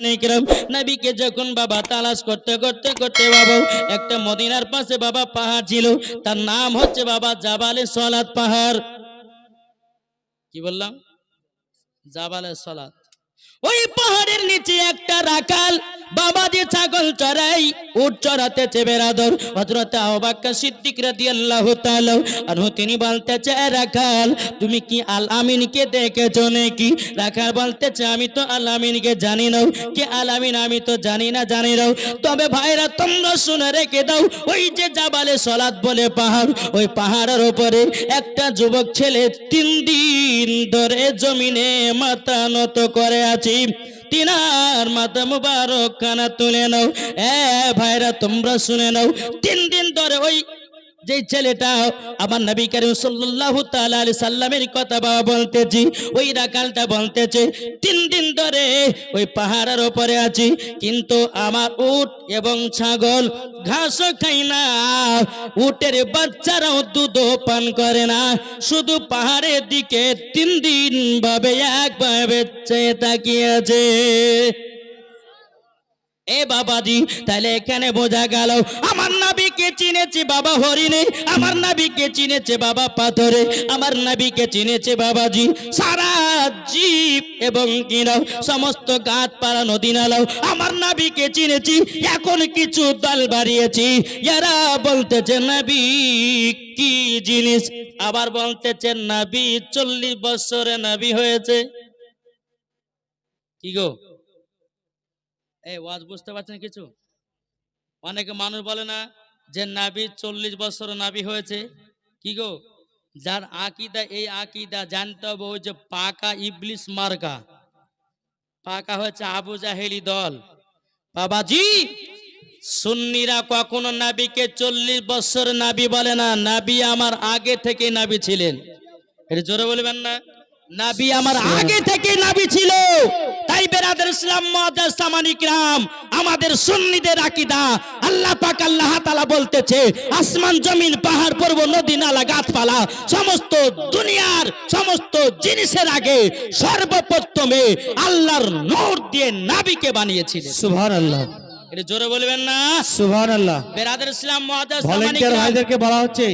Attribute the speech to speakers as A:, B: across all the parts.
A: নবীকে যখন বাবা তালাশ করতে করতে করতে বাবা, একটা মদিনার পাশে বাবা পাহাড় ছিল। তার নাম হচ্ছে বাবা জাবালে সলাদ পাহাড়। কি বললাম? জাবালে সলাদ ওই পাহাড়ের নিচে একটা রাখাল বাবা যে ছাগল চড়াই, উট চড়াতেছে বেরাদর হজরত আবাক্কা সিদ্দিক রাদিয়াল্লাহু তাআলা আনহু, তিনি বলতেছে, "এ রাখাল, তুমি কি আল আমিনকে দেখেছ নাকি? রাখাল বলতেছে, আমি তো আল আমিনকে জানি না। কি আল আমিন আমি তো জানি না জানি না। তবে ভাইরা, তোমরা শুনে রেখে দাও, ওই যে জাবালে সলাদ বলে পাহাড়, ওই পাহাড়ের ওপরে একটা যুবক ছেলে তিন দিন ধরে জমিনে মাথা নত করে আছি। তিনার মাথা মুবারক কানা তুলে নাও। এ ভাইরা, তোমরা শুনে নাও। তিন দিন ধরে ওই যে ছেলেটা আমার নবী করিম সাল্লাল্লাহু তাআলা আলাইহি সাল্লামের কথা বাবা বলতেছি, ওই রাখালটা বলতেছে, তিন দিন ধরে ওই পাহাড়ের উপরে আছি, কিন্তু আমার উট এবং ছাগল ঘাসও খাই না, উটের বাচ্চারাও দুধ পান করে না, শুধু পাহাড়ের দিকে তিন দিন ভাবে একভাবে চেয়ে তাকিয়ে তাকিয়েছে এ বাবাজি তাহলে এখানে বোঝা গেল, আমার নাবিকে চিনেছে বাবা হরিণে, আমার নাবিকে চিনেছে বাবা পাথরে, আমার নাবিকে চিনেছে বাবাজি। সারা জীব এবং কিনাও সমস্ত গাছ পাড়া নদী নালাও, আমার নাবিকে চিনেছি, এখন কিছু দল বাড়িয়েছি। এরা বলতেছে, নাবি, কি জিনিস? আবার বলতেছে, নাবি, চল্লিশ বছরে নাবি হয়েছে। কি গো? এই ওয়াজ বুঝতে পারছেন কিছু? অনেকে মানুষ বলে না যে নাবি চল্লিশ বছর নাবি হয়েছে। কি গো? যার আকিদা, এই আকিদা জানতে হবে ওই যে পাকা ইবলিস মার্কা। পাকা হয়েছে আবু জাহেলি দল। বাবাজি, সুন্নিরা কখনো নাবিকে চল্লিশ বছর নাবি বলে না। নাবি আমার আগে থেকে নাবি ছিলেন। এটা জোরে বলবেন না। নাবি আমার আগে থেকে নাবি ছিল। তাই বেরাদের ইসলাম মুআদ্দাস সামানিক রাম আমাদের সুন্নিদের আকীদা। আল্লাহ পাক আল্লাহ তাআলা বলতেছে আসমান জমিন পাহাড় পর্বত নদী নালা গাছপালা সমস্ত দুনিয়ার সমস্ত জিনিসের আগে সর্বপ্রথমে আল্লাহর নূর দিয়ে নাবিকে বানিয়েছিলেন।
B: সুভান আল্লাহ
A: এটা জোরে বলবেন না?
B: সুভান আল্লাহ
A: বেরাদের ইসলাম
B: ভলেন্টিয়ার ভাইদেরকে বলা হচ্ছে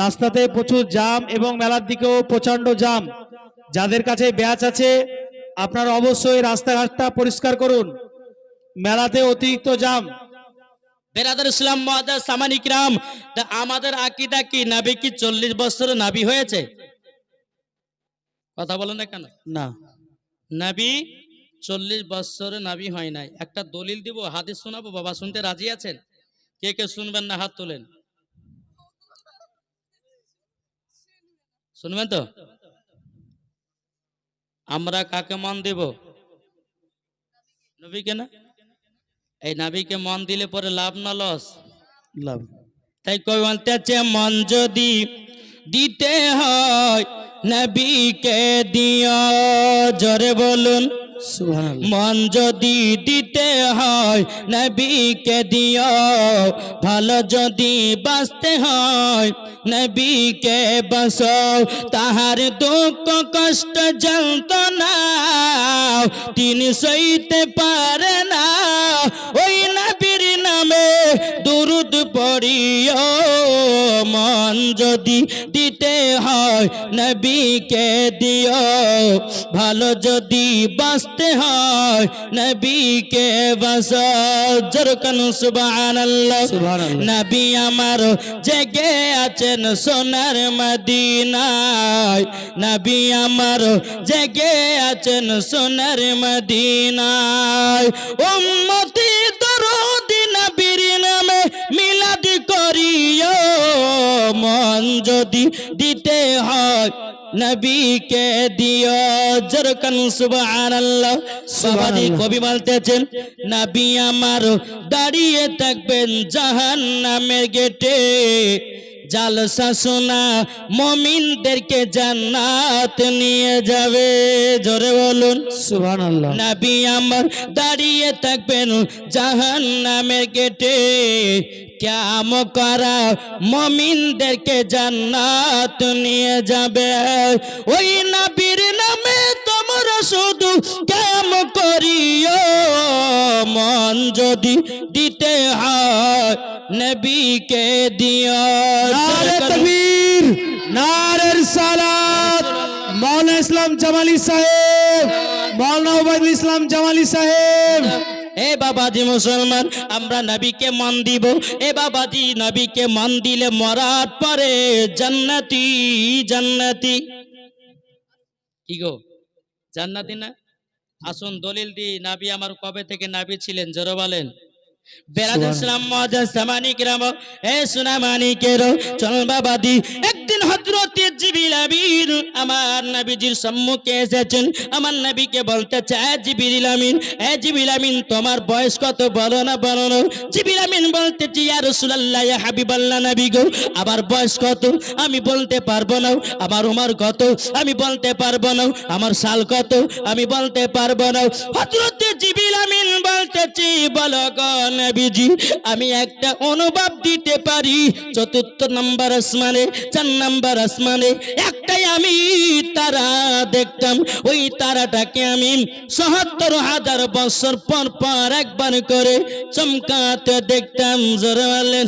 B: রাস্তাতে প্রচুর জাম এবং মেলার দিকেও প্রচণ্ড জাম। যাদের কাছে ব্যাচ আছে আপনারা অবশ্যই রাস্তাঘাটটা পরিষ্কার করুন। মেলাতে অতিরিক্ত জাম।
A: বেরাদার ইসলাম মহাদাস সামানিক রাম আমাদের আকিদা কি? নাবি কি চল্লিশ বছরে নাবি হয়েছে? কথা বলেন না কেন?
B: না।
A: নাবি চল্লিশ বছরে নাবি হয় নাই। একটা দলিল দিব হাদিস শোনাবো বাবা শুনতে রাজি আছেন? কে কে শুনবেন না হাত তোলেন? শুনবেন তো? আমরা কাকে মন দেব? নবীকে না? এই নাবিকে মন দিলে পরে লাভ না লস?
B: লাভ।
A: তাই কই বলতেছে মন যদি দিতে হয় নবীকে দিও। জরে বলুন। মন যদি দিতে হয়, নবীকে দিও। ভালো যদি বাঁচতে হয়, নবীকে বাস তাহার দুঃখ কষ্ট যন্ত্রণা তিনি সইতে পারে না। ওই মন যদি দিতে হয় নবীকে দিও। ভালো যদি বাঁচতে হয় নবীকে বাস জরকান সুবহানাল্লাহ। নবী আমার জেগে আছেন সোনার মদিনায়। নবী আমার জেগে আছেন সোনার মদিনায়। উম্মতি মন যদি দিতে হয় নবীকে দিও। জরকান সুবহানাল্লাহ।
B: সুবহানাল্লাহ।
A: কবি বলতেছেন নবী আমার দাঁড়িয়ে থাকবেন জাহান্নামের গেটে। জালসা শোনা মমিনদেরকে জান্নাত নিয়ে যাবে। জোরে বলুন।
B: সুভান আল্লাহ
A: নবী আমার দাঁড়িয়ে থাকবেন জাহান নামের গেটে। ক্যাম করা মমিনদেরকে জান্নাত নিয়ে যাবে। ওই নবীর নামে তোমরা শুধু ক্যাম করিও। মন যদি দিতে হয় নবীকে দিও।
B: নারে তকবীর সালাত। মৌলানা ইসলাম জামালি সাহেব ওবায়দুল ইসলাম জামালি সাহেব।
A: এ বাবাজি মুসলমান, আমরা নবীকে মান দিব। এ বাবাজি নবীকে মান দিলে মরার পরে জান্নাতি জান্নাতি। কি গো? জান্নাতি না? আসুন, দলিল দি নাবি আমার কবে থেকে নাবি ছিলেন? জোরে বলেন। ইসলাম এ একদিন হজরতে জিবিল আমিন আমার নবীজির সম্মুখে এসেছেন। আমার নবীকে বলতে চায় জিবিল আমিন এ জিবিল আমিন তোমার বয়স কত? বলো না বলো না। জিবিল আমিন বলতে ইয়া রাসূলুল্লাহ ইয়া হাবিবাল্লাহ নবী গো আবার বয়স কত? আমি বলতে পারব না। আমার উমর কত? আমি বলতে পারব না। আমার সাল কত? আমি বলতে পারব না। হযরতে জিবিল আমিন বলতেছি বলো গো নবীজি আমি একটা অনুভব দিতে পারি। চতুর্থ নম্বর আসমানে চার নম্বর আসমানে একটাই আমি তারা দেখতাম। ওই তারাটাকে আমি সত্তর হাজার বছর পর পর একবার করে চমকাতে দেখতাম। জোরে বললেন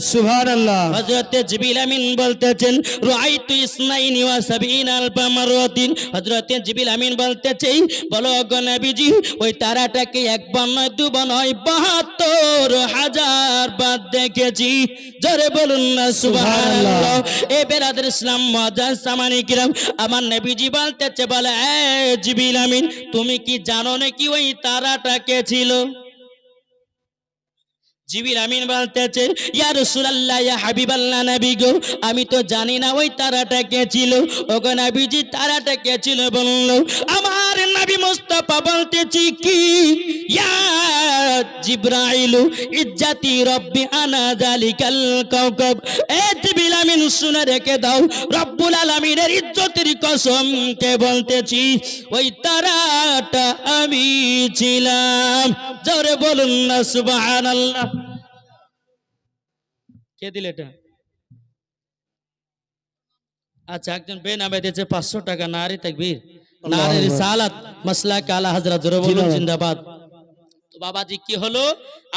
A: জিবিল আমিন বলতেছেন রাআইতু ইসনাইনি ওয়া সাবিন আলফা মাররাতিন। হযরতে জিবিল আমিন বলতেছে বলো গো নবীজি ওই তারাটাকে একবার নয় দুবার নয় 72 হাজার বাদ দেখেছি। জোরে বলুন না, সুবহানাল্লাহ। এ বেরাদের ইসলাম মজার সামানি কিরাম আমার নবীজি বলতেছে, বলে, এ জিবিল আমিন, তুমি কি জানো নাকি ওই তারাটা কে ছিল? জিবির আমিন বলতেছে, ইয়া রাসূলুল্লাহ, ইয়া হাবিবাল্লাহ নবী গো, আমি তো জানি না ওই তারাটা কে ছিল। ওগো নবীজি, তারাটা কে ছিল বলল, আমার নবী মুস্তাফা বলতেছি কি, ইয়া জিব্রাইল, ইজ্জাতি রব্বি আনা জালিকাল কাওকাব। এ জিবিল আমিন শুনে রেখে দাও। রব্বুল আলামিনের ইজ্জতের কসম কে বলতেছি ওই তারাটা আমি ছিলাম। জোরে বলুন না সুবহানাল্লাহ। কে দিল এটা? আচ্ছা একজন পাঁচশো টাকা নারী তাকবীর। নারী সালাত মাসলা কালা হাজরা জোরে বলুন জিন্দাবাদ। তো বাবাজি কি হলো?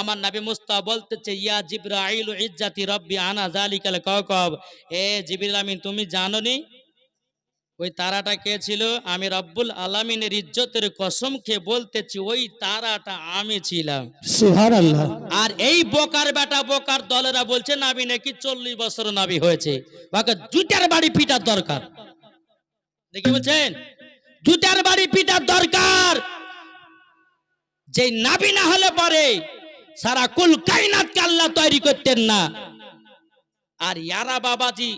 A: আমার নবী মুস্তা বলতেছে ইয়া জিব্রাইল ইজ্জাতি রব্বি আনা জালিকাল কাওকাব। এ জিবরিল আমিন তুমি জানো নি ওই তারাটা কে ছিল? আমি রব্বুল আলামিনের ইজ্জতের কসম খেয়ে বলতেছি ওই তারাটা আমি ছিলাম।
B: সুবহানাল্লাহ।
A: আর এই বোকার বেটা বোকার দলেরা বলছে নাবি নাকি চল্লিশ বছর নাবি হয়েছে। বাকে দুটার বাড়ি পিটার দরকার। দেখি বলছেন? দুটার বাড়ি পিটার দরকার। যে নাবি না হলে পরে সারা কুল কাইনাতকে আল্লাহ তৈরি করতেন না। আর ইয়ারা বাবাজি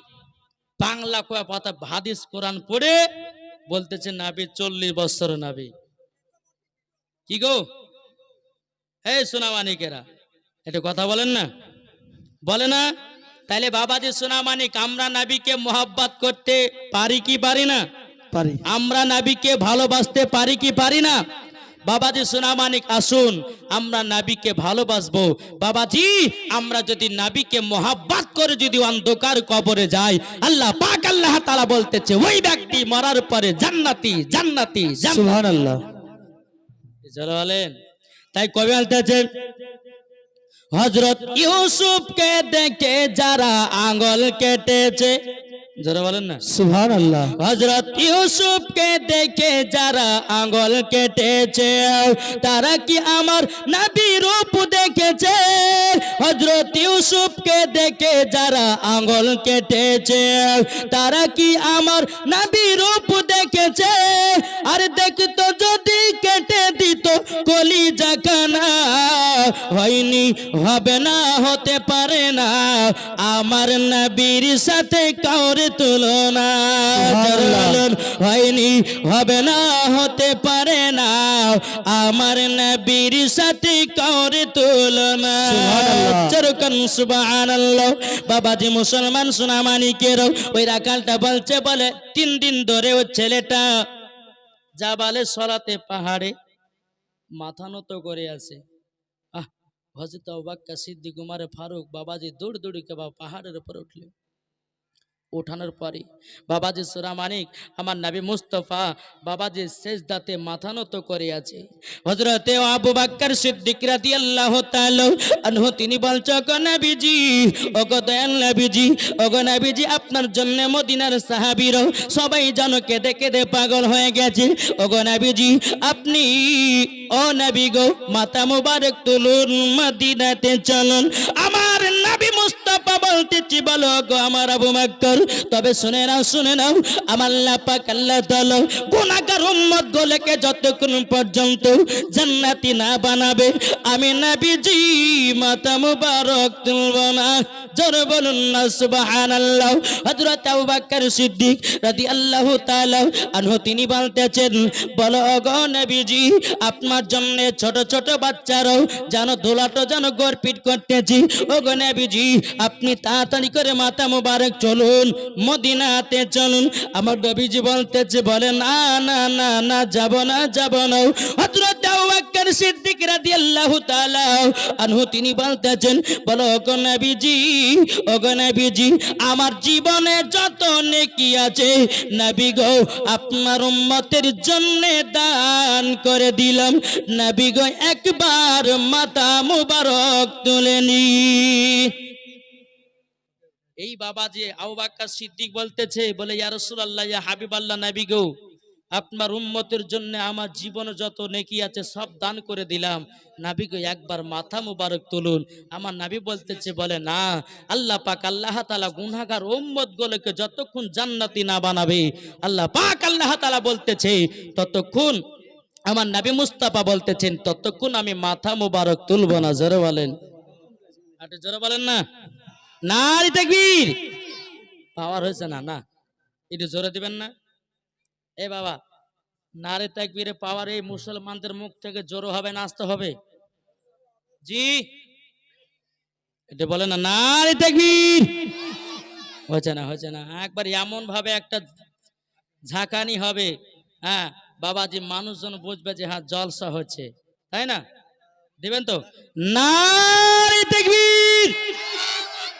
A: বাংলা কয়া পাতা হাদিস কোরআন পড়ে বলতেছে নাবি চল্লিশ বছর নাবি। কি গো? হে সোনামানিকেরা এটা কথা বলেন না? বলে না? তাহলে বাবাজি সোনামানিক আমরা নাবিকে মোহাব্বত করতে পারি কি পারি না?
B: পারি।
A: আমরা নাবিকে ভালোবাসতে পারি কি পারি না? বাবাজি সোনামানিক আসুন আমরা নাবিকে ভালোবাসবো। বাবাজি আমরা যদি নাবিকে মোহাব্বত করে যদি অন্ধকার কবরে যাই আল্লাহ পাক আল্লাহ তাআলা বলতেছে ওই ব্যক্তি মরার পরে জান্নাতি জান্নাতি
B: সুবহানাল্লাহ।
A: চলো বলেন। তাই কবি বলতেছেন হজরত ইউসুফকে দেখে যারা আঙ্গল কেটেছে যারা বলেন না
B: সুবহানাল্লাহ
A: হজরত ইউসুফকে দেখে যারা আঙ্গল কেটেছে তারা কি আমার নবী রূপ দেখেছে হজরত ইউসুফকে দেখে যারা আঙ্গল কেটেছে তারা কি আমার নাবি রূপ দেখেছে? আর দেখতো যদি কেটে দিত কলি জাকানা হয়নি হবে না হতে পারে না। আমার নবীর সাথে কাউরে তুলনা হয়নি হবে না হতে পারে না। আমার নবীর সাথে কাউরে তুলনা।
B: সুবহানাল্লাহ।
A: যেরকম বাবা যে মুসলমান সোনামানিকের ওই রাখালটা বলছে, বলে, তিন দিন ধরে ও ছেলেটা যা বলে সরাতে পাহাড়ে, মাথা নত করে আছে। আহ হজরত অবাক্কা সিদ্দিক, উমারে ফারুক, বাবাজি দৌড় দৌড়ি কেবা পাহাড়ের উপর উঠলেন। ওঠানোর পরে, বাবাজি সুরা মানিক, আমার নাবি মুস্তফা বাবাজি শেষ দাঁতে মাথা নত করে আছে হজরতে আবু বাক্কার সিদ্দিক রাদিয়াল্লাহু তাআলা আনহু, তিনি বলছে, ওগো নবীজি, ওগো দয়াল নবীজি, ওগো নবীজি, আপনার জন্য মদিনার সাহাবীরা সবাই যেন কেঁদে কেঁদে পাগল হয়ে গেছে। ওগো নবীজি, আপনি, ও নবী গো মাথা মুবারক তুলুন, মদিনাতে চলুন। আমার আমার আবু তবে শুনে শুনে নাও, আমার উম্মত গুলোকে যতক্ষণ পর্যন্ত জান্নাতি না বানাবে, আমি মাথা মুবারক তুলব না। জোর বলুন না আবু সিদ্দিক তিনি বলতেছেন, বলো গো নবীজি, আপনার জন্য ছোট ছোট বাচ্চারাও যেন দোলাটো যেন গরপিট করতেছি। ও গো নবীজি, আপনি তাড়াতাড়ি করে মাথা মুবারক চলুন, মদিনাতে চলুন। আমার নবীজি বলতেছে, বলে, না না না না, যাব না যাব না। হযরত আবু বকর সিদ্দিক রাদিয়াল্লাহু তাআলা আনহু, তিনি বলতেছেন, বলো গো নবীজি ও নবীজি, আমার জীবনে যত নেকি আছে, নবী গো, আপনার উম্মতের জন্য দান করে দিলাম। নবী গো, একবার মাথা মুবারক তুলে নি। এই বাবা যে আবু বাক্কার সিদ্দিক বলতেছে, বলে, ইয়া রাসূলুল্লাহ, ইয়া হাবিবাল্লাহ নবী গো, আপনার উম্মতের জন্য আমার জীবনে যত নেকি আছে সব দান করে দিলাম। নাবি গো, একবার মাথা মুবারক তুলুন। আমার নাবি বলতেছে, বলে, না, আল্লাহ পাক আল্লাহ তাআলা গুনাহগার উম্মত গুলোকে যতক্ষণ জান্নাতি না বানাবে, আল্লাহ পাক আল্লাহ তাআলা বলতেছে, ততক্ষণ আমার নাবি মুস্তাফা বলতেছেন, ততক্ষণ আমি মাথা মুবারক তুলব না। জোরে বলেন। আরে জোরে বলেন না। নারী তাকবীর। পাওয়ার হয়েছে না না। একটু জোরে দিবেন না। এ বাবা, নারে তাকবীরে পাওয়ার এই মুসলমানদের মুখ থেকে জোরো হবে না আসতে হবে। জি। এটা বলে না, নারে তাকবীর। হয়েছে না হয়েছে না। একবার এমন ভাবে একটা ঝাঁকানি হবে হ্যাঁ বাবা যে মানুষজন বুঝবে যে হ্যাঁ জলসা হচ্ছে তাই না? দিবেন তো? নারে তাকবীর।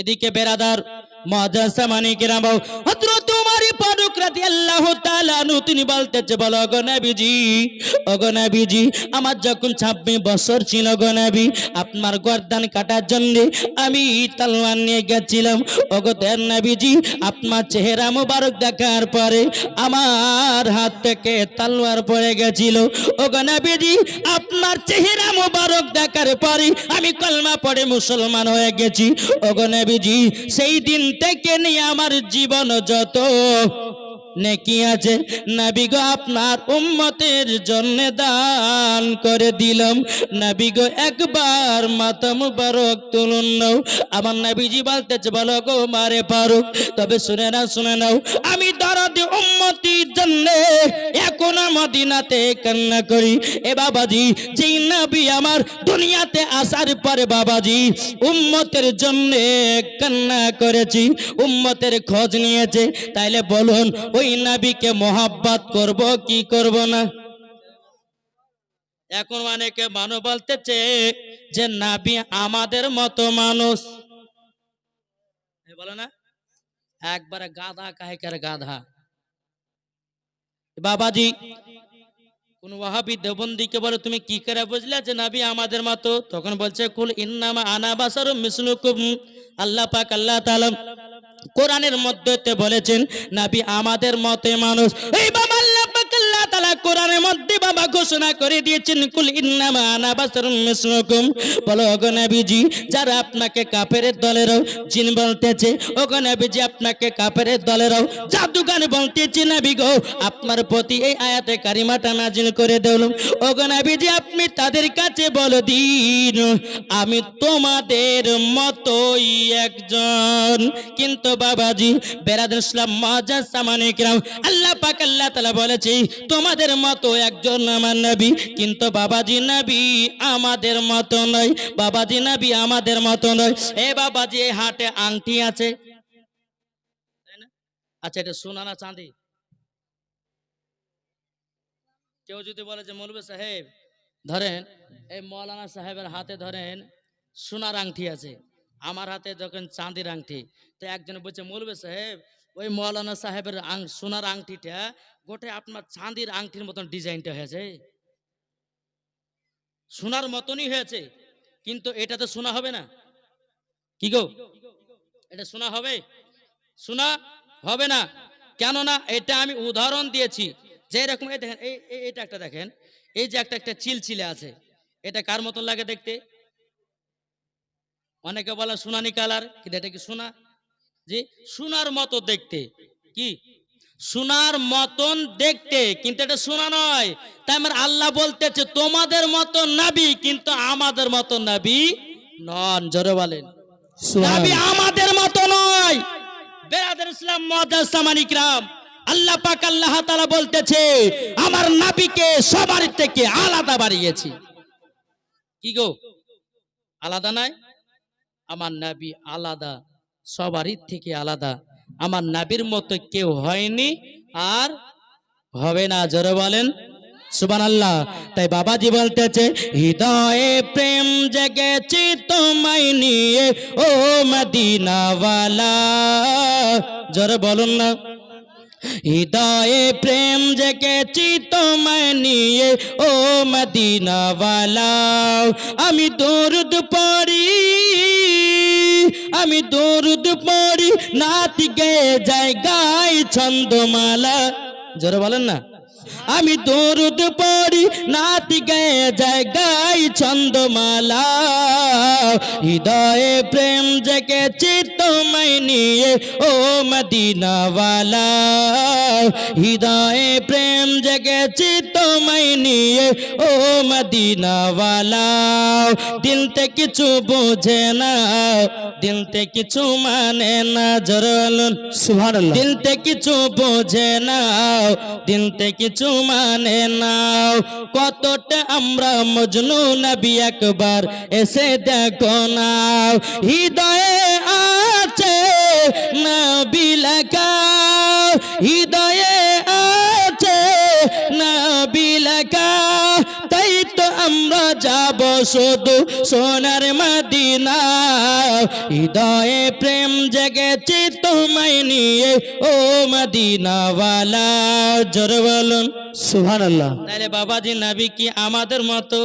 A: এদিকে বেরাদার মাদ্রাসা মানিকেরা বাবু, হযরত উমর ফারুক রাদিয়াল্লাহু তাআলা তিনি বলতেছে বলো গো নবীজি আমার যখন 26 বছর ছিল গো নবী, আপনার গর্দান কাটার জন্য আমি তলোয়ার নিয়ে গেছিলাম। দেন নবীজি, আপনার চেহারা মুবারক দেখার পরে আমার হাত থেকে তলোয়ার পড়ে গেছিল। ও গো নবীজি, আপনার চেহারা মুবারক দেখার পরে আমি কলমা পড়ে মুসলমান হয়ে গেছি। ও নবীজি সেই দিন থেকে নিয়ে আমার জীবন যত। নেকি আছে? নবী গো, আপনার উম্মতের জন্য দান করে দিলাম। নবী গো, একবার মাথা মুবারক তুলুন নাও। আমার নবীজি বলতেছে, বলো গো, মারে পারুক তবে শুনে না শুনে নাও। আমি দরদি উম্মতির জন্য এখন মদিনাতে কান্না করি। এ বাবাজি, যেই নবী আমার দুনিয়াতে আসার পরে বাবাজি, উম্মতের জন্য কান্না করেছি, উম্মতের খোঁজ নিয়েছে। তাইলে বলুন, ওই নবীকে মোহাব্বত করব, কি করব না? এখন অনেকে মানুষ বলতেছে যে, নাবি আমাদের মতো মানুষ। বলো না? একবারে গাধা কাহেকের গাধা। বাবাজি, কোন ওয়াহাবি দেবন্দিকে বলে, তুমি কি করে বুঝলে যে, নাবি আমাদের মতো? তখন বলছে, কুল ইন্নামা আনা বাসারু মিসলুকুম। আল্লাহ পাক আল্লাহ তাআলা কোরআনের মধ্যে বলেছেন নাবি আমাদের মতে মানুষ। এই বাবা ঘোষণা করে দিয়েছেন, কুল ইন্নামা আনা বাসারুম মিসলুকুম। বলো, ওগো নবীজি, যারা আপনাকে কাফেরের দলেরও জিন বলতেছে, ওগো নবীজি, আপনাকে কাফেরের দলেরও জাদুগান বলতেছে, নবী গো, আপনার প্রতি এই আয়াতে কারিমাটা নাজিল করে দিলাম ওগো নবীজি, আপনি তাদের কাছে বলে, দিন, আমি তোমাদের মতোই একজন। কিন্তু বাবাজি বেরাদুল ইসলাম মজা সামানিকরাম আল্লাহ পাক, আল্লাহ তাআলা বলেছে, তোমাদের মতো একজন আমার নবী, কিন্তু বাবাজি নবী আমাদের মতো নয়। বাবাজি নবী আমাদের মতো নয়। এ বাবাজি, এই হাটে আংটি আছে। আচ্ছা এটা সোনা না চাঁদি? কেউ যদি বলে যে মৌলবী সাহেব, ধরেন, এই মৌলানা সাহেবের হাতে ধরেন সোনার আংটি আছে। আমার হাতে যখন চাঁদির আংটি, তো একজন বলছে মৌলবী সাহেব ওই মৌলানা সাহেবের আং, সোনার আংটিটা গোটে আপনার চাঁদির আংটির মতন ডিজাইনটা হয়েছে। সোনার মতনই হয়েছে, কিন্তু এটা তো শোনা হবে না। কি গো? এটা শোনা হবে? শোনা হবে না। কেননা এটা আমি উদাহরণ দিয়েছি। যে এরকম, এই দেখেন এই, এটা একটা দেখেন, এই যে একটা একটা চিলচিলে আছে, এটা কার মতন লাগে দেখতে? অনেকে বলে সোনানি কালার, কিন্তু এটা কি সোনা? জি সোনার মতো দেখতে। কি? সোনার মতন দেখতে কিন্তু এটা সোনা নয়। তাই আমার আল্লাহ বলতেছে তোমাদের মতো নাবি কিন্তু আমাদের মতো নাবি নন। জোরে বলেন। নাবি আমাদের মতো নয়। বেরাদের ইসলাম মহাদাস সামানিকরাম আল্লাহ পাক আল্লাহ তাআলা বলতেছে আমার নাবিকে সবার থেকে আলাদা বাড়িয়েছি কি গো? আলাদা নাই? আমার নাবি আলাদা। সবারই থেকে আলাদা। আমার নাবির মতো কেউ হয়নি আর হবে না, জোরে বলেন। সুবান আল্লাহ তাই বাবাজি বলতেছে, হৃদয়ে প্রেম জেগেছি তোমায় নিয়ে, ও মদিনাওয়ালা। জোরে বলুন না। হৃদয়ে প্রেম জেগেছি তোমায় নিয়ে, ও মদিনাওয়ালা। আমি দরুদ পড়ি আমি দরুদ পড়ি, নাতি গে যায় গাই ছন্দমালা। জোরে বলেন না। আমি দরুদ পড়ি, নাতি গে যায় গাই ছন্দমালা। হৃদয়ে প্রেম জেগেছি তোমায় নিয়ে, ও মদিনাওয়ালা। হৃদয়ে প্রেম জেগেছি তোমায় নিয়ে ও মদিনাওয়ালা দিলতে কিছু বোঝে না দিলতে কিছু মানে না জরলুন
B: সুবহানাল্লাহ।
A: দিলতে কিছু বোঝে না দিলতে কিছু মানে না কতটা আমরা মজনু নবী একবার এসে দেখো না হৃদয়ে আছে নবী লেখা হৃদয়ে আমরা যাব শুধু সোনার মদিনা হৃদয়ে প্রেম জেগেছে তোমায় নিয়ে ও মদিনাওয়ালা। জোর বলুন।
B: সুবহানাল্লাহ।
A: তাহলে বাবাজি নবী কি আমাদের মতো?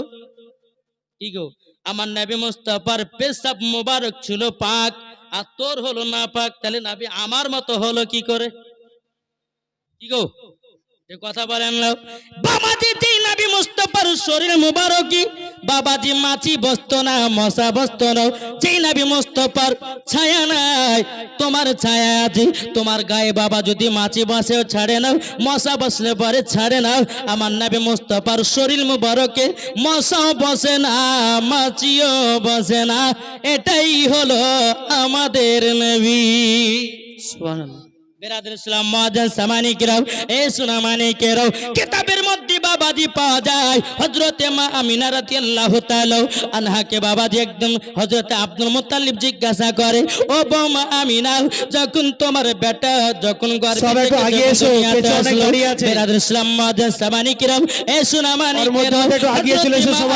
A: কি গো? আমার নাবি মুস্তাফার পেশাব মোবারক ছিল পাক আর তোর হলো না পাক। তাহলে নাবি আমার মতো হলো কি করে? কি গো? এ কথা বলেন না। বাবাজি যেই নবী মুস্তাফার শরীর মুবারকি। বাবাজি মাছি বসত না, মশা বসত না। যেই নবী মুস্তাফার ছায়া নাই, তোমার ছায়া আছে তোমার গায়ে বাবা যদি মাছি বসেও ছাড়ে নাও মশা বসলে পরে ছাড়ে নাও আমার নবী মুস্তাফার শরীর মুবারকে মশাও বসে না, মাছিও বসে না। এটাই হলো আমাদের নবী।
B: সুবহানাল্লাহ।
A: বেরাদের ইসলাম মহাজান সামানিকেরাও এ সুনামানিকেরাও কিতাবের মধ্যে বাবাজি পাওয়া যায় হজরতে মা আমিনা রাদিয়াল্লাহু তাআলা আনহাকে বাবাজি একদম হজরতে আব্দুল মুত্তালিব জিজ্ঞাসা করে ও বৌমা আমিনা যখন তোমার বেটা যখন। বেরাদের ইসলাম মহাজান এ।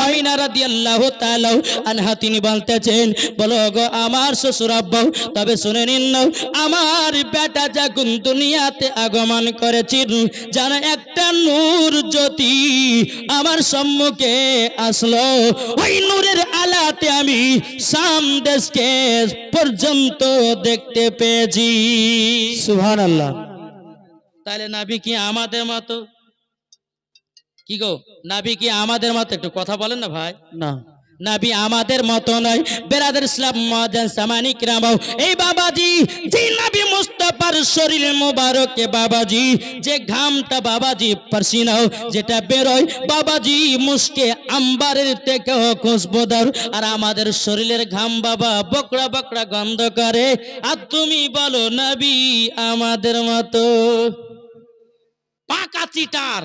A: আমিনা রাদিয়াল্লাহু তাআলা আনহা তিনি বলতেছেন বলো গো আমার শ্বশুর আব্বা তবে শুনে নিন আমার বেটা যখন দুনিয়াতে আগমন করেছি যেন একটা নূর জ্যোতি আমার সম্মুখে আসলো। ওই নূরের আলাতে আমি সাম দেশকে পর্যন্ত দেখতে পেয়েছি।
B: সুবহানাল্লাহ।
A: তাহলে নাবি কি আমাদের মতো? কি গো নাবি কি আমাদের মতো? একটু কথা বলেন না ভাই।
B: না।
A: নাবি আমাদের মতো নয়। বেরাদের ইসলাম মহাজান সামানিক রামাও। এই বাবাজি যে নাবি মুস্তাফার শরীর মোবারকে বাবাজি, যে ঘামটা বাবাজি পারসিনাও যেটা বেরোয় বাবাজি মুসকে আম্বারের খুশবোদার আর আমাদের শরীরের ঘাম বাবা বকড়া বকড়া গন্ধ করে। আর তুমি বলো নবী আমাদের মতো। পাকা চিটার।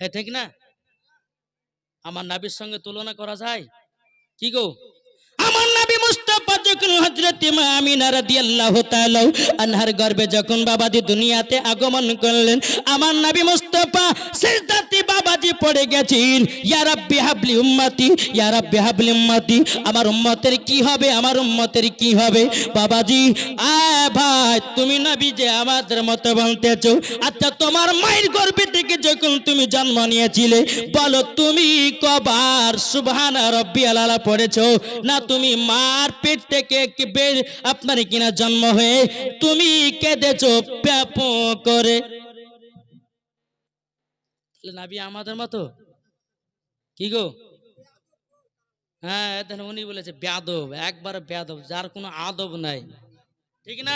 A: হ্যাঁ ঠিক না? আমার নাবির সঙ্গে তুলনা করা যায়? কি গো? আমার উম্মতের কি হবে, আমার উম্মতের কি হবে? বাবাজি আ ভাই, তুমি যে আমাদের মতো বলতেছো আচ্ছা তোমার মায়ের গর্ভে থেকে যখন তুমি জন্ম নিয়েছিলে, বলো তুমি কবার সুবহান রব্বি আলালা পড়েছো না তুমি মার পেট থেকে বের আপনার কিনা জন্ম হয়ে তুমি কেঁদেছো প্যাপ করে। নাবি আমাদের মতো? কি গো? হ্যাঁ উনি বলেছে, ব্যাদব একবার ব্যাদব, যার কোনো আদব নাই। ঠিক না?